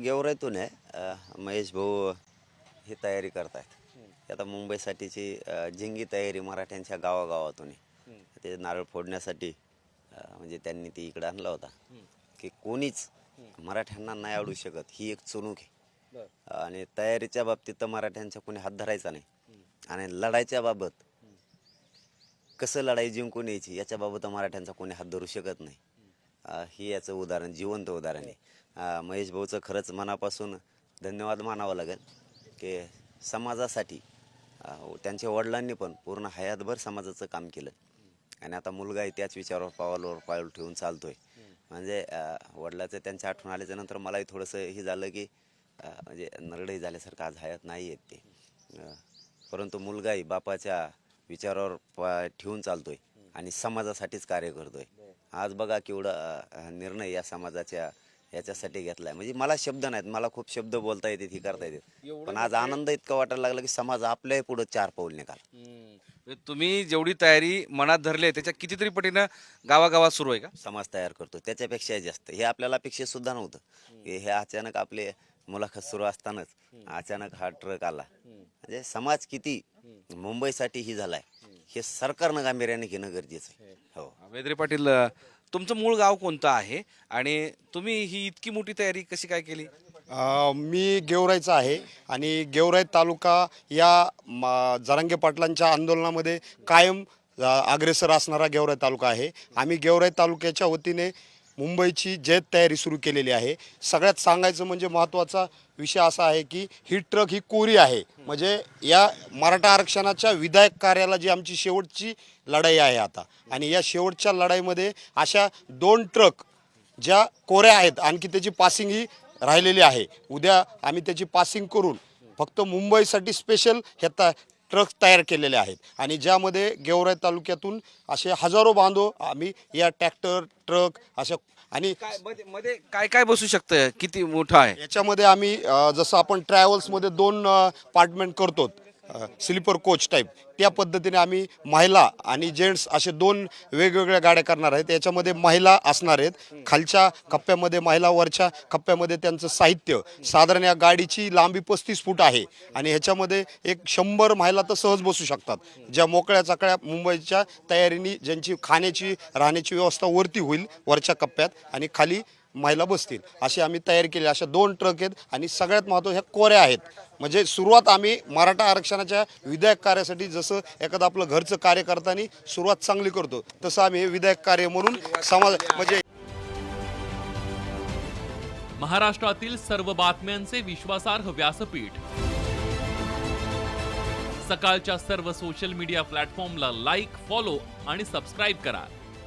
गेवराईतून आहे. महेश भाऊ ही तयारी करतायत. ही आता मुंबईसाठीची झिंगी तयारी मराठ्यांच्या गावागावातून आहे. ते नारळ फोडण्यासाठी म्हणजे त्यांनी ती इकडे आणला होता. की कोणीच मराठ्यांना नाही आवडू शकत. ही एक चुणूक आहे. आणि तयारीच्या बाबतीत तर मराठ्यांचा कोणी हात धरायचा नाही. आणि लढायच्या बाबत कसं लढाई जिंकून यायची याच्याबाबत मराठ्यांचा कोणी हात धरू शकत नाही. हे ही याचं उदाहरण जिवंत उदाहरण आहे. महेश भाऊचं खरंच मनापासून धन्यवाद मानावं लागेल की समाजासाठी त्यांच्या वडिलांनी पण पूर्ण हयातभर समाजाचं काम केलं. आणि आता मुलगा आहे त्याच विचारावर पावलावर पाऊल ठेवून चालतोय. म्हणजे वडिलाचं त्यांच्या आठवण आल्याच्यानंतर मलाही थोडंसं हे झालं की म्हणजे नरडही झाल्यासारखं आज हयात नाही आहेत ते परंतु मुलगाही बापाच्या विचारावर पा- ठेवून चालतोय आणि समाजासाठीच कार्य करतोय. आज बघा केवढा निर्णय या समाजाच्या याच्यासाठी घेतलाय. म्हणजे मला शब्द नाहीत मला खूप शब्द बोलता येतात ही करता येतात. पण आज आनंद इतका वाटायला लागला की समाज आपल्याही पुढे चार पाऊल निघाल तुम्ही जेवढी तयारी मनात धरली आहे त्याच्या कितीतरी पटीनं गावागावात सुरू आहे का? समाज तयार करतो त्याच्यापेक्षा जास्त. हे आपल्याला अपेक्षित सुद्धा नव्हतं. की हे अचानक आपले मुलाखत सुरू असतानाच अचानक हा ट्रक आला. म्हणजे समाज किती मुंबईसाठी ही झालाय हे सरकारनं गांभीर्याने घेणं गरजेचं आहे. हो. वेद्रे पाटील तुमचं मूळ गाव कोणतं आहे? आणि तुम्ही ही इतकी मोठी तयारी कशी काय केली? अ, मी गेवराईचा आहे आणि गेवराई तालुका या म- जरांगे पाटलांच्या आंदोलनामध्ये कायम अ, अग्रेसर असणारा गेवराई तालुका आहे. आम्ही गेवराई तालुक्याच्या वतीने मुंबईची जयत तयारी सुरू केलेली आहे. सगळ्यात सांगायचं म्हणजे महत्त्वाचा विषय असा आहे की ही ट्रक ही कोरी आहे. म्हणजे या मराठा आरक्षणाच्या विधायक कार्याला जी आमची शेवटची लढाई आहे आता. आणि या शेवटच्या लढाईमध्ये अशा दोन ट्रक ज्या कोऱ्या आहेत आणखी त्याची पासिंग ही राहिलेली आहे. उद्या आम्ही त्याची पासिंग करून फक्त मुंबईसाठी स्पेशल ह्या ट्रक तयार केलेले आहेत. आणि ज्यामध्ये गेवराई तालुक्यातून असे हजारो बांधव आम्ही या ट्रॅक्टर ट्रक अशा आणि काय मध्ये मध्ये काय काय बसू शकतं? किती मोठं आहे? याच्यामध्ये आम्ही अ, जसं आपण ट्रॅव्हल्समध्ये दोन पार्टमेंट करतो स्लीपर कोच टाईप त्या पद्धतीने आम्ही महिला आणि जेंट्स असे दोन वेगवेगळ्या गाड्या करणार आहेत. याच्यामध्ये महिला असणार आहेत. खालच्या कप्प्यामध्ये महिला वरच्या कप्प्यामध्ये त्यांचं साहित्य. साधारण या गाडीची लांबी पस्तीस फूट आहे. आणि ह्याच्यामध्ये एक शंभर महिला तर सहज बसू शकतात. ज्या मोकळ्या चाकळ्या मुंबईच्या तयारीने ज्यांची खाण्याची राहण्याची व्यवस्था वरती होईल वरच्या कप्प्यात आणि खाली महिला बसतील. अशी आम्ही तयारी केली अशा दोन ट्रक आहेत आणि सगळ्यात महत्त्व ह्या कोऱ्या आहेत. म्हणजे सुरुवात आम्ही मराठा आरक्षणाच्या विधायक कार्यासाठी जसं एखादं आपलं घरचं कार्य करताना सुरुवात चांगली करतो तसं आम्ही हे विधायक कार्य म्हणून समाज म्हणजे महाराष्ट्रातील सर्व बातम्यांचे विश्वासार्ह व्यासपीठ. सकाळच्या सर्व सोशल मीडिया प्लॅटफॉर्मला लाईक फॉलो आणि सबस्क्राईब करा.